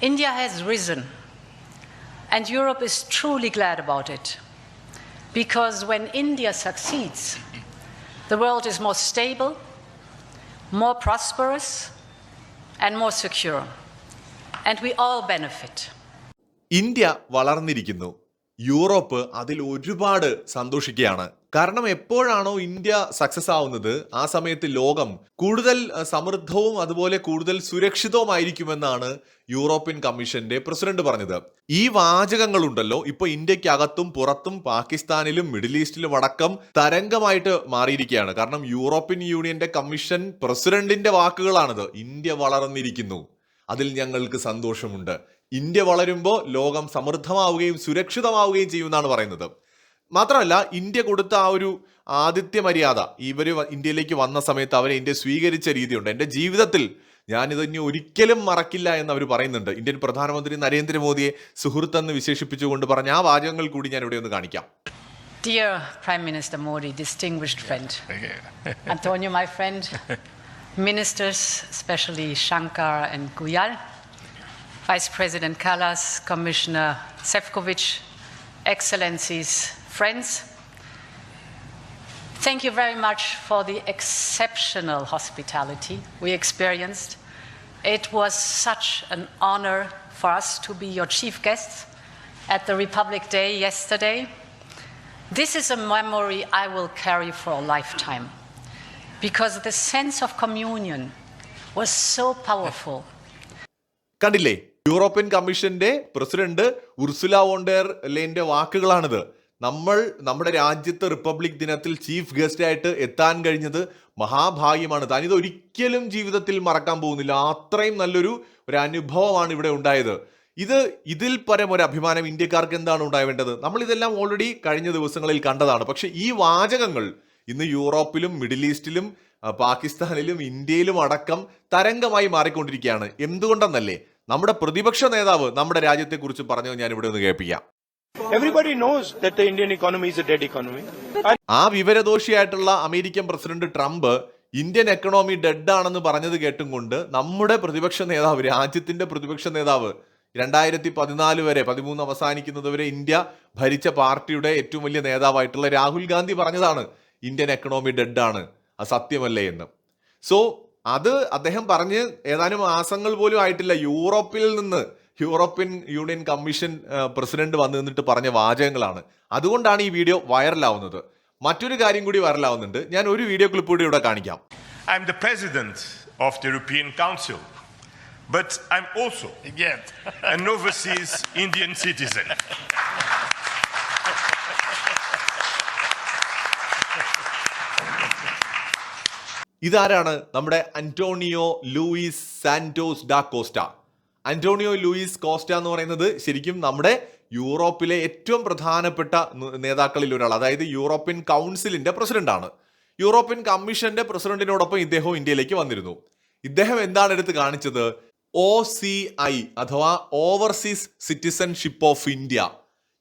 India has risen, and Europe is truly glad about it. Because when India succeeds, the world is more stable, more prosperous, and more secure. And we all benefit. India വളർന്നിരിക്കുന്നു Europe അതിൽ ഒരുപാട് സന്തോഷിക്കുകയാണ് കാരണം എപ്പോഴാണോ India success ആവുന്നത് ആ സമയത്ത് ലോകം കൂടുതൽ സമൃദ്ധവും അതുപോലെ കൂടുതൽ സുരക്ഷിതവുമായിരിക്കുമെന്നാണ് യൂറോപ്യൻ കമ്മീഷന്റെ പ്രസിഡന്റ് പറഞ്ഞത്. ഈ വാചകങ്ങളുണ്ടല്ലോ ഇപ്പൊ ഇന്ത്യക്കകത്തും പുറത്തും പാകിസ്ഥാനിലും മിഡിൽ ഈസ്റ്റിലും അടക്കം തരംഗമായിട്ട് മാറിയിരിക്കുകയാണ്. കാരണം യൂറോപ്യൻ യൂണിയന്റെ കമ്മീഷൻ പ്രസിഡന്റിന്റെ വാക്കുകളാണിത്. ഇന്ത്യ വളർന്നിരിക്കുന്നു. അതിൽ ഞങ്ങൾക്ക് സന്തോഷമുണ്ട്. ഇന്ത്യ വളരുമ്പോൾ ലോകം സമൃദ്ധമാവുകയും സുരക്ഷിതമാവുകയും ചെയ്യുമെന്നാണ് പറയുന്നത്. മാത്രമല്ല ഇന്ത്യ കൊടുത്ത ആ ഒരു ആദിത്യ മര്യാദ ഇവർ ഇന്ത്യയിലേക്ക് വന്ന സമയത്ത് അവരെ ഇന്ത്യ സ്വീകരിച്ച രീതിയുണ്ട്. എന്റെ ജീവിതത്തിൽ ഞാനിത് ഇനി ഒരിക്കലും മറക്കില്ല എന്ന് അവർ പറയുന്നുണ്ട്. ഇന്ത്യൻ പ്രധാനമന്ത്രി നരേന്ദ്രമോദിയെ സുഹൃത്തെന്ന് വിശേഷിപ്പിച്ചുകൊണ്ട് പറഞ്ഞ ആ വാചകങ്ങൾ കൂടി ഞാൻ ഇവിടെ ഒന്ന് കാണിക്കാം. Dear Prime Minister Modi, distinguished friend, Antonio, my friend, ministers, especially Shankar and Guyal, Vice President Kallas, Commissioner Sefcovic, Excellencies, friends, thank you very much for the exceptional hospitality we experienced. It was such an honor for us to be your chief guests at the Republic Day yesterday. This is a memory I will carry for a lifetime because the sense of communion was so powerful. കണ്ടില്ലേ European കമ്മീഷന്റെ president Ursula von der ലേന്റെ വാക്കുകളാണിത് നമ്മൾ നമ്മുടെ രാജ്യത്ത് republic ദിനത്തിൽ chief guest ആയിട്ട് എത്താൻ കഴിഞ്ഞത് മഹാഭാഗ്യമാണ്. താൻ ഇത് ഒരിക്കലും ജീവിതത്തിൽ മറക്കാൻ പോകുന്നില്ല. അത്രയും നല്ലൊരു ഒരു അനുഭവമാണ് ഇവിടെ ഉണ്ടായത്. ഇത് ഇതിൽ പരം ഒരു അഭിമാനം ഇന്ത്യക്കാർക്ക് എന്താണ് ഉണ്ടാവേണ്ടത്? നമ്മൾ ഇതെല്ലാം ഓൾറെഡി കഴിഞ്ഞ ദിവസങ്ങളിൽ കണ്ടതാണ്. പക്ഷേ ഈ വാചകങ്ങൾ ഇന്ന് യൂറോപ്പിലും മിഡിൽ ഈസ്റ്റിലും പാകിസ്ഥാനിലും ഇന്ത്യയിലും അടക്കം തരംഗമായി മാറിക്കൊണ്ടിരിക്കുകയാണ്. എന്തുകൊണ്ടെന്നല്ലേ? നമ്മുടെ പ്രതിപക്ഷ നേതാവ് നമ്മുടെ രാജ്യത്തെക്കുറിച്ച് പറഞ്ഞത് ഞാൻ ഇവിടെ ഒന്ന് കേൾപ്പിക്കാം. ആ വിവരദോഷിയായിട്ടുള്ള American president Trump Indian economy dead ആണെന്ന് പറഞ്ഞത് കേട്ടും കൊണ്ട് നമ്മുടെ പ്രതിപക്ഷ നേതാവ് രാജ്യത്തിന്റെ പ്രതിപക്ഷ നേതാവ് രണ്ടായിരത്തി പതിനാല് വരെ പതിമൂന്ന് അവസാനിക്കുന്നത് വരെ ഇന്ത്യ ഭരിച്ച പാർട്ടിയുടെ ഏറ്റവും വലിയ നേതാവായിട്ടുള്ള രാഹുൽ ഗാന്ധി പറഞ്ഞതാണ് ഇന്ത്യൻ എക്കണോമി ഡെഡ് ആണ് അത് സത്യമല്ലേ എന്ന്. സോ അത് അദ്ദേഹം പറഞ്ഞ് ഏതാനും മാസങ്ങൾ പോലും ആയിട്ടില്ല. യൂറോപ്പിൽ നിന്ന് യൂറോപ്യൻ യൂണിയൻ കമ്മീഷൻ പ്രസിഡന്റ് വന്നു നിന്നിട്ട് പറഞ്ഞ വാചകങ്ങളാണ്. അതുകൊണ്ടാണ് ഈ വീഡിയോ വൈറലാവുന്നത്. മറ്റൊരു കാര്യം കൂടി വൈറലാവുന്നുണ്ട്. ഞാൻ ഒരു വീഡിയോ ക്ലിപ്പ് കൂടി ഇവിടെ കാണിക്കാം. I'm the president of the European council but I'm also an overseas Indian citizen ഇതാരാണ് നമ്മുടെ Antonio Luis Santos da Costa? Antonio Luis Costa എന്ന് പറയുന്നത് ശരിക്കും നമ്മുടെ യൂറോപ്പിലെ ഏറ്റവും പ്രധാനപ്പെട്ട നേതാക്കളിൽ ഒരാൾ അതായത് യൂറോപ്യൻ കൗൺസിലിന്റെ പ്രസിഡന്റാണ് യൂറോപ്യൻ കമ്മീഷന്റെ പ്രസിഡന്റിനോടൊപ്പം ഇദ്ദേഹം ഇന്ത്യയിലേക്ക് വന്നിരുന്നു. ഇദ്ദേഹം എന്താണ് എടുത്ത് കാണിച്ചത്? ഒ സി ഐ അഥവാ ഓവർസീസ് സിറ്റിസൺഷിപ്പ് ഓഫ് ഇന്ത്യ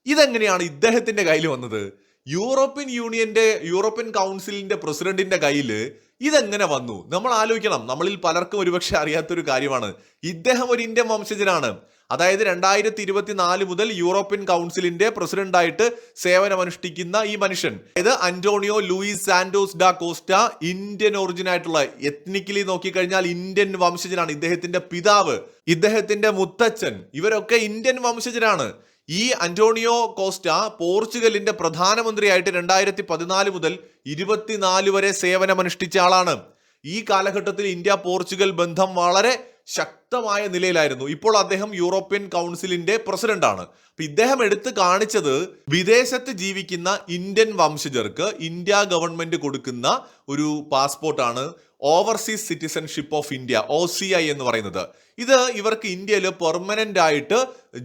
ഇതെങ്ങനെയാണ് ഇദ്ദേഹത്തിന്റെ കയ്യിൽ വന്നത്? യൂറോപ്യൻ യൂണിയന്റെ യൂറോപ്യൻ കൗൺസിലിന്റെ പ്രസിഡന്റിന്റെ കയ്യിൽ ഇതെങ്ങനെ വന്നു? നമ്മൾ ആലോചിക്കണം. നമ്മളിൽ പലർക്കും ഒരുപക്ഷെ അറിയാത്തൊരു കാര്യമാണ്. ഇദ്ദേഹം ഒരു ഇന്ത്യൻ വംശജനാണ്. അതായത് രണ്ടായിരത്തി ഇരുപത്തിനാല് മുതൽ യൂറോപ്യൻ കൗൺസിലിന്റെ പ്രസിഡന്റായിട്ട് സേവനമനുഷ്ഠിക്കുന്ന ഈ മനുഷ്യൻ. അതായത് Antonio Luis Santos da Costa Indian origin ആയിട്ടുള്ള എത്നിക്കലി നോക്കിക്കഴിഞ്ഞാൽ ഇന്ത്യൻ വംശജനാണ് ഇദ്ദേഹത്തിന്റെ പിതാവ്. ഇദ്ദേഹത്തിന്റെ മുത്തച്ഛൻ. ഇവരൊക്കെ ഇന്ത്യൻ വംശജരാണ്. ഈ അന്റോണിയോ കോസ്റ്റ പോർച്ചുഗലിന്റെ പ്രധാനമന്ത്രിയായിട്ട് രണ്ടായിരത്തി പതിനാല് മുതൽ ഇരുപത്തിനാല് വരെ സേവനമനുഷ്ഠിച്ച ആളാണ്. ഈ കാലഘട്ടത്തിൽ ഇന്ത്യ പോർച്ചുഗൽ ബന്ധം വളരെ ശക്തമായ നിലയിലായിരുന്നു. ഇപ്പോൾ അദ്ദേഹം യൂറോപ്യൻ കൗൺസിലിന്റെ പ്രസിഡന്റാണ്. അപ്പൊ ഇദ്ദേഹം എടുത്ത് കാണിച്ചത് വിദേശത്ത് ജീവിക്കുന്ന ഇന്ത്യൻ വംശജർക്ക് ഇന്ത്യ ഗവൺമെന്റ് കൊടുക്കുന്ന ഒരു പാസ്പോർട്ടാണ് overseas citizenship of India O എന്ന് പറയുന്നത്. ഇത് ഇവർക്ക് ഇന്ത്യയിൽ പെർമനന്റ് ആയിട്ട്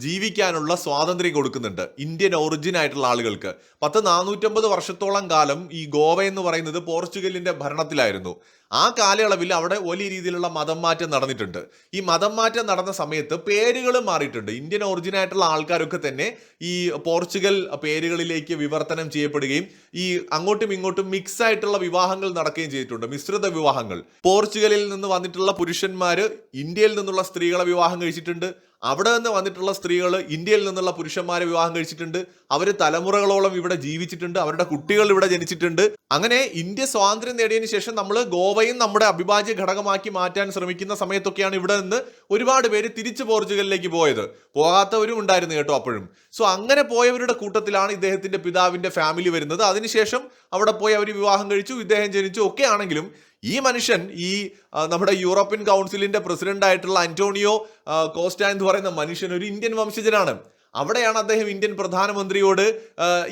ജീവിക്കാനുള്ള സ്വാതന്ത്ര്യം കൊടുക്കുന്നുണ്ട് ഇന്ത്യൻ ഒറിജിൻ ആയിട്ടുള്ള ആളുകൾക്ക്. പത്ത് നാനൂറ്റമ്പത് വർഷത്തോളം കാലം ഈ ഗോവ എന്ന് പറയുന്നത് പോർച്ചുഗലിന്റെ ഭരണത്തിലായിരുന്നു. ആ കാലയളവിൽ അവിടെ വലിയ രീതിയിലുള്ള മതം മാറ്റം നടന്നിട്ടുണ്ട്. ഈ മതം മാറ്റം നടന്ന സമയത്ത് പേരുകൾ മാറിയിട്ടുണ്ട്. ഇന്ത്യൻ ഒറിജിൻ ആയിട്ടുള്ള ആൾക്കാരൊക്കെ തന്നെ ഈ പോർച്ചുഗൽ പേരുകളിലേക്ക് വിവർത്തനം ചെയ്യപ്പെടുകയും ഈ അങ്ങോട്ടും ഇങ്ങോട്ടും മിക്സ് ആയിട്ടുള്ള വിവാഹങ്ങൾ നടക്കുകയും ചെയ്തിട്ടുണ്ട് മിശ്രിത വിവാഹങ്ങൾ. പോർച്ചുഗലിൽ നിന്ന് വന്നിട്ടുള്ള പുരുഷന്മാർ ഇന്ത്യയിൽ നിന്നുള്ള സ്ത്രീകളെ വിവാഹം കഴിച്ചിട്ടുണ്ട്. അവിടെ നിന്ന് വന്നിട്ടുള്ള സ്ത്രീകൾ ഇന്ത്യയിൽ നിന്നുള്ള പുരുഷന്മാരെ വിവാഹം കഴിച്ചിട്ടുണ്ട്. അവർ തലമുറകളോളം ഇവിടെ ജീവിച്ചിട്ടുണ്ട്. അവരുടെ കുട്ടികൾ ഇവിടെ ജനിച്ചിട്ടുണ്ട്. അങ്ങനെ ഇന്ത്യ സ്വാതന്ത്ര്യം നേടിയതിനു ശേഷം നമ്മൾ ഗോവയും നമ്മുടെ അഭിഭാജ്യ ഘടകമാക്കി മാറ്റാൻ ശ്രമിക്കുന്ന സമയത്തൊക്കെയാണ് ഇവിടെ നിന്ന് ഒരുപാട് പേര് തിരിച്ച് പോർച്ചുഗലിലേക്ക് പോയത്. പോകാത്തവരും ഉണ്ടായിരുന്നു കേട്ടോ അപ്പോഴും. സോ അങ്ങനെ പോയവരുടെ കൂട്ടത്തിലാണ് ഇദ്ദേഹത്തിന്റെ പിതാവിന്റെ ഫാമിലി വരുന്നത്. അതിനുശേഷം അവിടെ പോയി അവർ വിവാഹം കഴിച്ചു ഇദ്ദേഹം ജനിച്ചു. ഒക്കെ ആണെങ്കിലും ഈ മനുഷ്യൻ ഈ നമ്മുടെ യൂറോപ്യൻ കൗൺസിലിന്റെ പ്രസിഡന്റ് ആയിട്ടുള്ള അന്റോണിയോ ആ, കോസ്റ്റ എന്ന് പറയുന്ന മനുഷ്യൻ ഒരു ഇന്ത്യൻ വംശജനാണ് അവിടെയാണ് അദ്ദേഹം ഇന്ത്യൻ പ്രധാനമന്ത്രിയോട്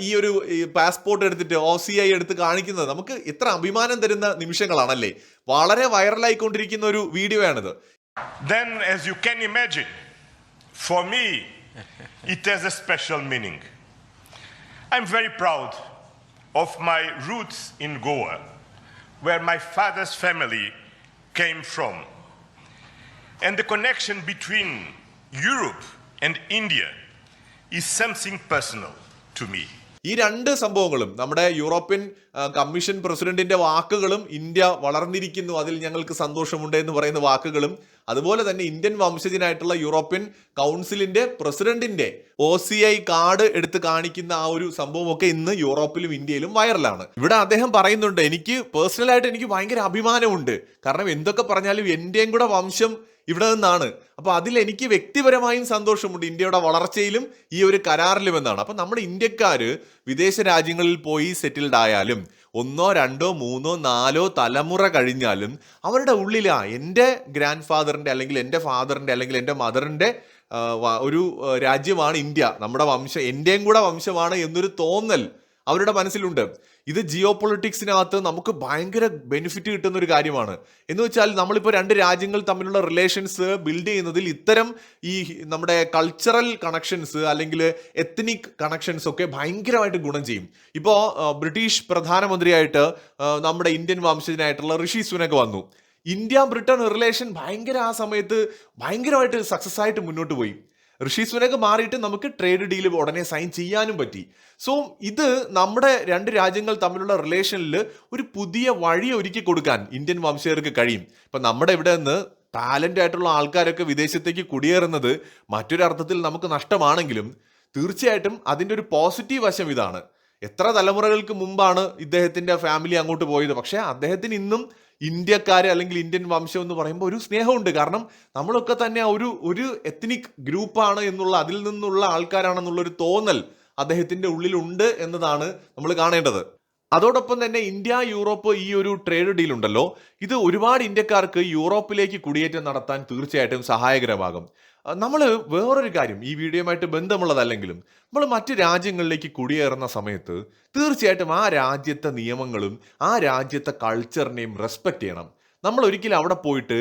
ഈ ഒരു പാസ്പോർട്ട് എടുത്തിട്ട് ഒ സി ഐ എടുത്ത് കാണിക്കുന്നത് നമുക്ക് ഇത്ര അഭിമാനം തരുന്ന നിമിഷങ്ങളാണല്ലേ വളരെ വൈറലായിക്കൊണ്ടിരിക്കുന്ന ഒരു വീഡിയോ ആണിത് Then, as you can imagine, for me, it has a special meaning. I'm very proud of my roots in Goa, where my father's family came from. And the connection between Europe and India is something personal to me. ഈ രണ്ട് സംഭവങ്ങളും നമ്മുടെ European commission പ്രസിഡന്റിന്റെ വാക്കുകളും India വളർന്നിരിക്കുന്നു അതിൽ ഞങ്ങൾക്ക് സന്തോഷമുണ്ട് എന്ന് പറയുന്ന വാക്കുകളും അതുപോലെ തന്നെ ഇന്ത്യൻ വംശജനായിട്ടുള്ള യൂറോപ്യൻ കൗൺസിലിന്റെ പ്രസിഡന്റിന്റെ ഒ സി ഐ കാർഡ് എടുത്ത് കാണിക്കുന്ന ആ ഒരു സംഭവമൊക്കെ ഇന്ന് യൂറോപ്പിലും ഇന്ത്യയിലും വൈറലാണ് ഇവിടെ അദ്ദേഹം പറയുന്നുണ്ട് എനിക്ക് പേഴ്സണലായിട്ട് എനിക്ക് ഭയങ്കര അഭിമാനമുണ്ട് കാരണം എന്തൊക്കെ പറഞ്ഞാലും എന്റെയും കൂടെ വംശം ഇവിടെ നിന്നാണ്. അപ്പോൾ അതിൽ എനിക്ക് വ്യക്തിപരമായും സന്തോഷമുണ്ട് ഇന്ത്യയുടെ വളർച്ചയിലും ഈ ഒരു കരാറിലും എന്നാണ്. അപ്പോൾ നമ്മുടെ ഇന്ത്യക്കാർ വിദേശ രാജ്യങ്ങളിൽ പോയി സെറ്റിൽഡ് ആയാലും ഒന്നോ രണ്ടോ മൂന്നോ നാലോ തലമുറ കഴിഞ്ഞാലും അവരുടെ ഉള്ളിലാ എന്റെ ഗ്രാൻഡ് ഫാദറിന്റെ അല്ലെങ്കിൽ എന്റെ ഫാദറിന്റെ അല്ലെങ്കിൽ എന്റെ മദറിന്റെ ഒരു രാജ്യമാണ് ഇന്ത്യ. നമ്മുടെ വംശം എന്റെയും കൂടെ വംശമാണ് എന്നൊരു തോന്നൽ അവരുടെ മനസ്സിലുണ്ട്. ഇത് ജിയോ പൊളിറ്റിക്സിനകത്ത് നമുക്ക് ഭയങ്കര ബെനിഫിറ്റ് കിട്ടുന്ന ഒരു കാര്യമാണ്. എന്ന് വെച്ചാൽ നമ്മളിപ്പോൾ രണ്ട് രാജ്യങ്ങൾ തമ്മിലുള്ള റിലേഷൻസ് ബിൽഡ് ചെയ്യുന്നതിൽ ഇത്തരം ഈ നമ്മുടെ കൾച്ചറൽ കണക്ഷൻസ് അല്ലെങ്കിൽ എത്നിക് കണക്ഷൻസ് ഒക്കെ ഭയങ്കരമായിട്ട് ഗുണം ചെയ്യും. ഇപ്പോൾ ബ്രിട്ടീഷ് പ്രധാനമന്ത്രിയായിട്ട് നമ്മുടെ ഇന്ത്യൻ വംശജനായിട്ടുള്ള ഋഷി സുനക് വന്നു. ഇന്ത്യ ബ്രിട്ടൻ റിലേഷൻ ഭയങ്കര ആ സമയത്ത് ഭയങ്കരമായിട്ട് സക്സസ് ആയിട്ട് മുന്നോട്ട് പോയി. ഋഷി സുനക് മാറിയിട്ട് നമുക്ക് ട്രേഡ് ഡീൽ ഉടനെ സൈൻ ചെയ്യാനും പറ്റി. സോ ഇത് നമ്മുടെ രണ്ട് രാജ്യങ്ങൾ തമ്മിലുള്ള റിലേഷനിൽ ഒരു പുതിയ വഴി ഒരുക്കി കൊടുക്കാൻ ഇന്ത്യൻ വംശജർക്ക് കഴിയും. ഇപ്പം നമ്മുടെ ഇവിടെ നിന്ന് ടാലന്റ് ആയിട്ടുള്ള ആൾക്കാരൊക്കെ വിദേശത്തേക്ക് കുടിയേറുന്നത് മറ്റൊരർത്ഥത്തിൽ നമുക്ക് നഷ്ടമാണെങ്കിലും തീർച്ചയായിട്ടും അതിന്റെ ഒരു പോസിറ്റീവ് വശം ഇതാണ്. എത്ര തലമുറകൾക്ക് മുമ്പാണ് ഇദ്ദേഹത്തിന്റെ ഫാമിലി അങ്ങോട്ട് പോയത്? പക്ഷേ അദ്ദേഹത്തിന് ഇന്നും ഇന്ത്യക്കാര് അല്ലെങ്കിൽ ഇന്ത്യൻ വംശം എന്ന് പറയുമ്പോൾ ഒരു സ്നേഹമുണ്ട്. കാരണം നമ്മളൊക്കെ തന്നെ ഒരു ഒരു എത്നിക് ഗ്രൂപ്പാണ് എന്നുള്ള അതിൽ നിന്നുള്ള ആൾക്കാരാണെന്നുള്ള ഒരു തോന്നൽ അദ്ദേഹത്തിന്റെ ഉള്ളിലുണ്ട് എന്നതാണ് നമ്മൾ കാണേണ്ടത്. അതോടൊപ്പം തന്നെ ഇന്ത്യ യൂറോപ്പ് ഈ ഒരു ട്രേഡ് ഡീൽ ഉണ്ടല്ലോ. ഇത് ഒരുപാട് ഇന്ത്യക്കാർക്ക് യൂറോപ്പിലേക്ക് കുടിയേറ്റം നടത്താൻ തീർച്ചയായിട്ടും സഹായകരമാകും. നമ്മൾ വേറൊരു കാര്യം ഈ വീഡിയോയുമായിട്ട് ബന്ധമുള്ളതല്ലെങ്കിലും നമ്മൾ മറ്റ് രാജ്യങ്ങളിലേക്ക് കുടിയേറുന്ന സമയത്ത് തീർച്ചയായിട്ടും ആ രാജ്യത്തെ നിയമങ്ങളും ആ രാജ്യത്തെ കൾച്ചറിനെയും റെസ്പെക്ട് ചെയ്യണം. നമ്മൾ ഒരിക്കലും അവിടെ പോയിട്ട്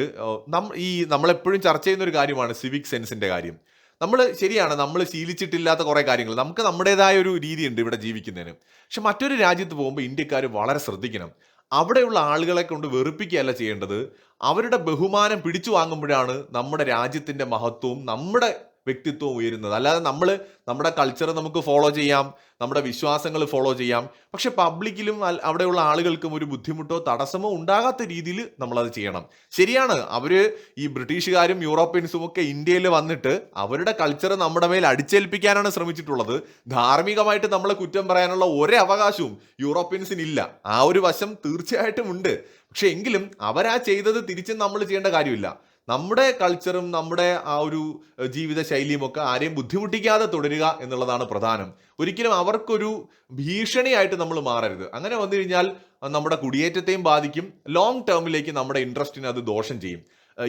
ഈ നമ്മളെപ്പോഴും ചർച്ച ചെയ്യുന്ന ഒരു കാര്യമാണ് സിവിക് സെൻസിന്റെ കാര്യം. നമ്മൾ ശരിയാണ് നമ്മൾ ശീലിച്ചിട്ടില്ലാത്ത കുറേ കാര്യങ്ങൾ. നമുക്ക് നമ്മുടേതായ ഒരു രീതിയുണ്ട് ഇവിടെ ജീവിക്കുന്നതിന്. പക്ഷെ മറ്റൊരു രാജ്യത്ത് പോകുമ്പോൾ ഇന്ത്യക്കാർ വളരെ ശ്രദ്ധിക്കണം. അവിടെയുള്ള ആളുകളെ കൊണ്ട് വെറുപ്പിക്കുകയല്ല ചെയ്യേണ്ടത്. അവരുടെ ബഹുമാനം പിടിച്ചു വാങ്ങുമ്പോഴാണ് നമ്മുടെ രാജ്യത്തിന്റെ മഹത്വവും നമ്മുടെ വ്യക്തിത്വവും ഉയരുന്നത്. അല്ലാതെ നമ്മൾ നമ്മുടെ കൾച്ചർ നമുക്ക് ഫോളോ ചെയ്യാം നമ്മുടെ വിശ്വാസങ്ങൾ ഫോളോ ചെയ്യാം. പക്ഷെ പബ്ലിക്കിലും അവിടെയുള്ള ആളുകൾക്കും ഒരു ബുദ്ധിമുട്ടോ തടസ്സമോ ഉണ്ടാകാത്ത രീതിയിൽ നമ്മളത് ചെയ്യണം. ശരിയാണ് അവർ ഈ ബ്രിട്ടീഷുകാരും യൂറോപ്യൻസും ഒക്കെ ഇന്ത്യയിൽ വന്നിട്ട് അവരുടെ കൾച്ചർ നമ്മുടെ മേൽ അടിച്ചേൽപ്പിക്കാനാണ് ശ്രമിച്ചിട്ടുള്ളത്. ധാർമ്മികമായിട്ട് നമ്മളെ കുറ്റം പറയാനുള്ള ഒരേ അവകാശവും യൂറോപ്യൻസിനില്ല. ആ ഒരു വശം തീർച്ചയായിട്ടും ഉണ്ട്. പക്ഷെ എങ്കിലും അവരാ ചെയ്തത് തിരിച്ചും നമ്മൾ ചെയ്യേണ്ട കാര്യമില്ല. നമ്മുടെ കൾച്ചറും നമ്മുടെ ആ ഒരു ജീവിത ശൈലിയും ഒക്കെ ആരെയും ബുദ്ധിമുട്ടിക്കാതെ തുടരുക എന്നുള്ളതാണ് പ്രധാനം. ഒരിക്കലും അവർക്കൊരു ഭീഷണിയായിട്ട് നമ്മൾ മാറരുത്. അങ്ങനെ വന്നു കഴിഞ്ഞാൽ നമ്മുടെ കുടിയേറ്റത്തെയും ബാധിക്കും. ലോങ് ടേമിലേക്ക് നമ്മുടെ ഇൻട്രസ്റ്റിന് അത് ദോഷം ചെയ്യും.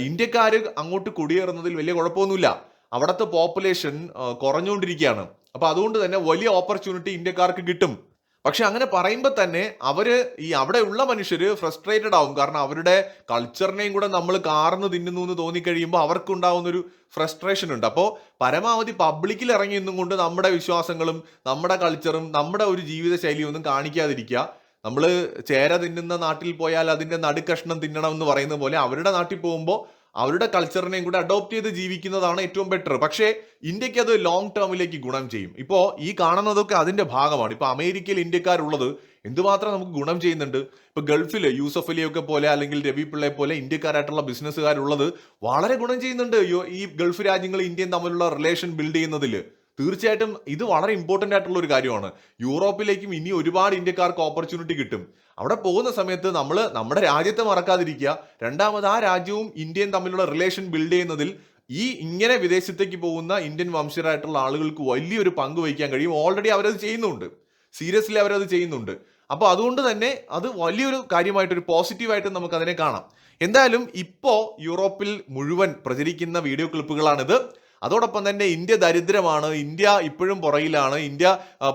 ഇന്ത്യക്കാർ അങ്ങോട്ട് കുടിയേറുന്നതിൽ വലിയ കുഴപ്പമൊന്നുമില്ല. അവിടുത്തെ പോപ്പുലേഷൻ കുറഞ്ഞുകൊണ്ടിരിക്കുകയാണ്. അപ്പൊ അതുകൊണ്ട് തന്നെ വലിയ ഓപ്പർച്യൂണിറ്റി ഇന്ത്യക്കാർക്ക് കിട്ടും. പക്ഷെ അങ്ങനെ പറയുമ്പോൾ തന്നെ അവർ ഈ അവിടെയുള്ള മനുഷ്യർ ഫ്രസ്ട്രേറ്റഡ് ആവും. കാരണം അവരുടെ കൾച്ചറിനെയും കൂടെ നമ്മൾ കാർന്ന് തിന്നുന്നു എന്ന് തോന്നിക്കഴിയുമ്പോൾ അവർക്കുണ്ടാവുന്നൊരു ഫ്രസ്ട്രേഷൻ ഉണ്ട്. അപ്പോൾ പരമാവധി പബ്ലിക്കിൽ ഇറങ്ങി നിന്നും കൊണ്ട് നമ്മുടെ വിശ്വാസങ്ങളും നമ്മുടെ കൾച്ചറും നമ്മുടെ ഒരു ജീവിത ശൈലിയും ഒന്നും കാണിക്കാതിരിക്കുക. നമ്മൾ ചേര തിന്നുന്ന നാട്ടിൽ പോയാൽ അതിന്റെ നടുക്കഷ്ണം തിന്നണം എന്ന് പറയുന്ന പോലെ അവരുടെ നാട്ടിൽ പോകുമ്പോൾ അവരുടെ കൾച്ചറിനെയും കൂടെ അഡോപ്റ്റ് ചെയ്ത് ജീവിക്കുന്നതാണ് ഏറ്റവും ബെറ്റർ പക്ഷേ ഇന്ത്യയ്ക്ക് അത് ലോങ് ടേമിലേക്ക് ഗുണം ചെയ്യും. ഇപ്പോൾ ഈ കാണുന്നതൊക്കെ അതിന്റെ ഭാഗമാണ്. ഇപ്പോൾ അമേരിക്കയിൽ ഇന്ത്യക്കാരുള്ളത് എന്തുമാത്രം നമുക്ക് ഗുണം ചെയ്യുന്നുണ്ട്? ഇപ്പോൾ ഗൾഫിൽ യൂസഫ് അലിയൊക്കെ പോലെ അല്ലെങ്കിൽ രവി പിള്ളയെ പോലെ ഇന്ത്യക്കാരായിട്ടുള്ള ബിസിനസ്സുകാരുള്ളത് വളരെ ഗുണം ചെയ്യുന്നുണ്ട്. ഈ ഗൾഫ് രാജ്യങ്ങൾ ഇന്ത്യയും തമ്മിലുള്ള റിലേഷൻ ബിൽഡ് ചെയ്യുന്നതിൽ തീർച്ചയായിട്ടും ഇത് വളരെ ഇമ്പോർട്ടന്റ് ആയിട്ടുള്ള ഒരു കാര്യമാണ്. യൂറോപ്പിലേക്കും ഇനി ഒരുപാട് ഇന്ത്യക്കാർക്ക് ഓപ്പർച്യൂണിറ്റി കിട്ടും. അവിടെ പോകുന്ന സമയത്ത് നമ്മൾ നമ്മുടെ രാജ്യത്തെ മറക്കാതിരിക്കുക. രണ്ടാമത് ആ രാജ്യവും ഇന്ത്യയും തമ്മിലുള്ള റിലേഷൻ ബിൽഡ് ചെയ്യുന്നതിൽ ഈ ഇങ്ങനെ വിദേശത്തേക്ക് പോകുന്ന ഇന്ത്യൻ വംശജരായിട്ടുള്ള ആളുകൾക്ക് വലിയൊരു പങ്ക് വഹിക്കാൻ കഴിയും. ഓൾറെഡി അവരത് ചെയ്യുന്നുണ്ട്. സീരിയസ്ലി അവരത് ചെയ്യുന്നുണ്ട്. അപ്പോൾ അതുകൊണ്ട് തന്നെ അത് വലിയൊരു കാര്യമായിട്ട് ഒരു പോസിറ്റീവായിട്ട് നമുക്ക് അതിനെ കാണാം. എന്തായാലും ഇപ്പോൾ യൂറോപ്പിൽ മുഴുവൻ പ്രചരിക്കുന്ന വീഡിയോ ക്ലിപ്പുകളാണിത് അതോടൊപ്പം തന്നെ ഇന്ത്യ ദരിദ്രമാണ് ഇന്ത്യ ഇപ്പോഴും പുറയിലാണ് ഇന്ത്യ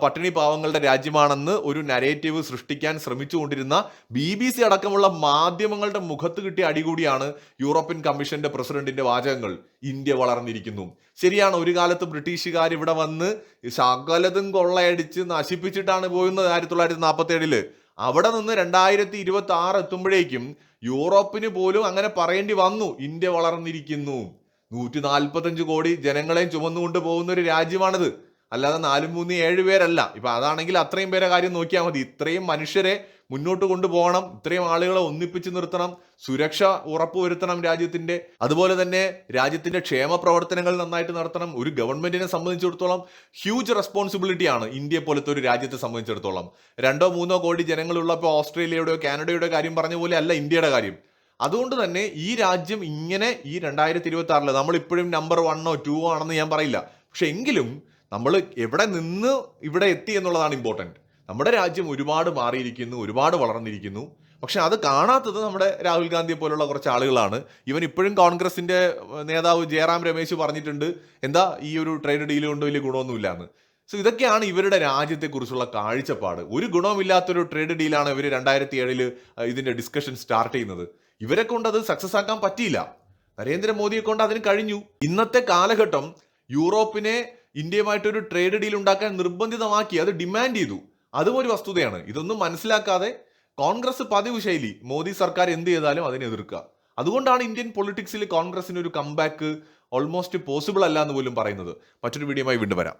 പട്ടിണി പാവങ്ങളുടെ രാജ്യമാണെന്ന് ഒരു നരേറ്റീവ് സൃഷ്ടിക്കാൻ ശ്രമിച്ചുകൊണ്ടിരുന്ന ബി ബി സി അടക്കമുള്ള മാധ്യമങ്ങളുടെ മുഖത്ത് കിട്ടിയ അടികൂടിയാണ് യൂറോപ്യൻ കമ്മീഷന്റെ പ്രസിഡന്റിന്റെ വാചകങ്ങൾ. ഇന്ത്യ വളർന്നിരിക്കുന്നു. ശരിയാണ് ഒരു കാലത്ത് ബ്രിട്ടീഷുകാർ ഇവിടെ വന്ന് സകലതും കൊള്ളയടിച്ച് നശിപ്പിച്ചിട്ടാണ് പോയുന്നത് ആയിരത്തി തൊള്ളായിരത്തി നാൽപ്പത്തി ഏഴിൽ അവിടെ നിന്ന് രണ്ടായിരത്തി ഇരുപത്തി ആറ് എത്തുമ്പോഴേക്കും യൂറോപ്പിന് പോലും അങ്ങനെ പറയേണ്ടി വന്നു. ഇന്ത്യ വളർന്നിരിക്കുന്നു. നൂറ്റി നാൽപ്പത്തഞ്ച് കോടി ജനങ്ങളെയും ചുമന്നുകൊണ്ട് പോകുന്ന ഒരു രാജ്യമാണിത്. അല്ലാതെ നാലും മൂന്ന് ഏഴ് പേരല്ല. ഇപ്പൊ അതാണെങ്കിൽ അത്രയും പേരെ കാര്യം നോക്കിയാൽ മതി. ഇത്രയും മനുഷ്യരെ മുന്നോട്ട് കൊണ്ടുപോകണം. ഇത്രയും ആളുകളെ ഒന്നിപ്പിച്ച് നിർത്തണം. സുരക്ഷ ഉറപ്പുവരുത്തണം രാജ്യത്തിന്റെ. അതുപോലെ തന്നെ രാജ്യത്തിന്റെ ക്ഷേമ പ്രവർത്തനങ്ങൾ നന്നായിട്ട് നടത്തണം. ഒരു ഗവൺമെന്റിനെ സംബന്ധിച്ചിടത്തോളം ഹ്യൂജ് റെസ്പോൺസിബിലിറ്റി ആണ് ഇന്ത്യയെ പോലത്തെ ഒരു രാജ്യത്തെ സംബന്ധിച്ചിടത്തോളം. രണ്ടോ മൂന്നോ കോടി ജനങ്ങളുള്ളപ്പോൾ ഓസ്ട്രേലിയയുടെയോ കാനഡയുടെയോ കാര്യം പറഞ്ഞ പോലെ അല്ല ഇന്ത്യയുടെ കാര്യം. അതുകൊണ്ട് തന്നെ ഈ രാജ്യം ഇങ്ങനെ ഈ രണ്ടായിരത്തി ഇരുപത്തി നമ്മൾ ഇപ്പോഴും നമ്പർ വണ്ണോ ടൂ ആണെന്ന് ഞാൻ പറയില്ല. പക്ഷെ എങ്കിലും നമ്മൾ എവിടെ നിന്ന് ഇവിടെ എത്തി എന്നുള്ളതാണ് ഇമ്പോർട്ടന്റ് നമ്മുടെ രാജ്യം ഒരുപാട് മാറിയിരിക്കുന്നു ഒരുപാട് വളർന്നിരിക്കുന്നു. പക്ഷെ അത് കാണാത്തത് നമ്മുടെ രാഹുൽ ഗാന്ധിയെ പോലുള്ള കുറച്ച് ആളുകളാണ്. ഇവൻ ഇപ്പോഴും കോൺഗ്രസിന്റെ നേതാവ് ജയറാം രമേശ് പറഞ്ഞിട്ടുണ്ട് എന്താ ഈ ഒരു ട്രേഡ് ഡീൽ കൊണ്ട് വലിയ ഗുണമൊന്നുമില്ല എന്ന് സോ ഇതൊക്കെയാണ് ഇവരുടെ രാജ്യത്തെക്കുറിച്ചുള്ള കാഴ്ചപ്പാട്. ഒരു ഗുണമില്ലാത്തൊരു ട്രേഡ് ഡീലാണ് ഇവർ രണ്ടായിരത്തി ഏഴിൽ ഇതിന്റെ ഡിസ്കഷൻ സ്റ്റാർട്ട് ചെയ്യുന്നത്. ഇവരെ കൊണ്ട് അത് സക്സസ് ആക്കാൻ പറ്റിയില്ല. നരേന്ദ്രമോദിയെ കൊണ്ട് അതിന് കഴിഞ്ഞു. ഇന്നത്തെ കാലഘട്ടം യൂറോപ്പിനെ ഇന്ത്യയുമായിട്ടൊരു ട്രേഡ് ഡീൽ ഉണ്ടാക്കാൻ നിർബന്ധിതമാക്കി അത് ഡിമാൻഡ് ചെയ്തു. അതും ഒരു വസ്തുതയാണ്. ഇതൊന്നും മനസ്സിലാക്കാതെ കോൺഗ്രസ് പതിവ് ശൈലി മോദി സർക്കാർ എന്ത് ചെയ്താലും അതിനെ എതിർക്കുക. അതുകൊണ്ടാണ് ഇന്ത്യൻ പൊളിറ്റിക്സിൽ കോൺഗ്രസിന് ഒരു കംബാക്ക് ഓൾമോസ്റ്റ് പോസിബിൾ അല്ല എന്ന് പോലും പറയുന്നത്. മറ്റൊരു വീഡിയോയുമായി വീണ്ടും വരാം.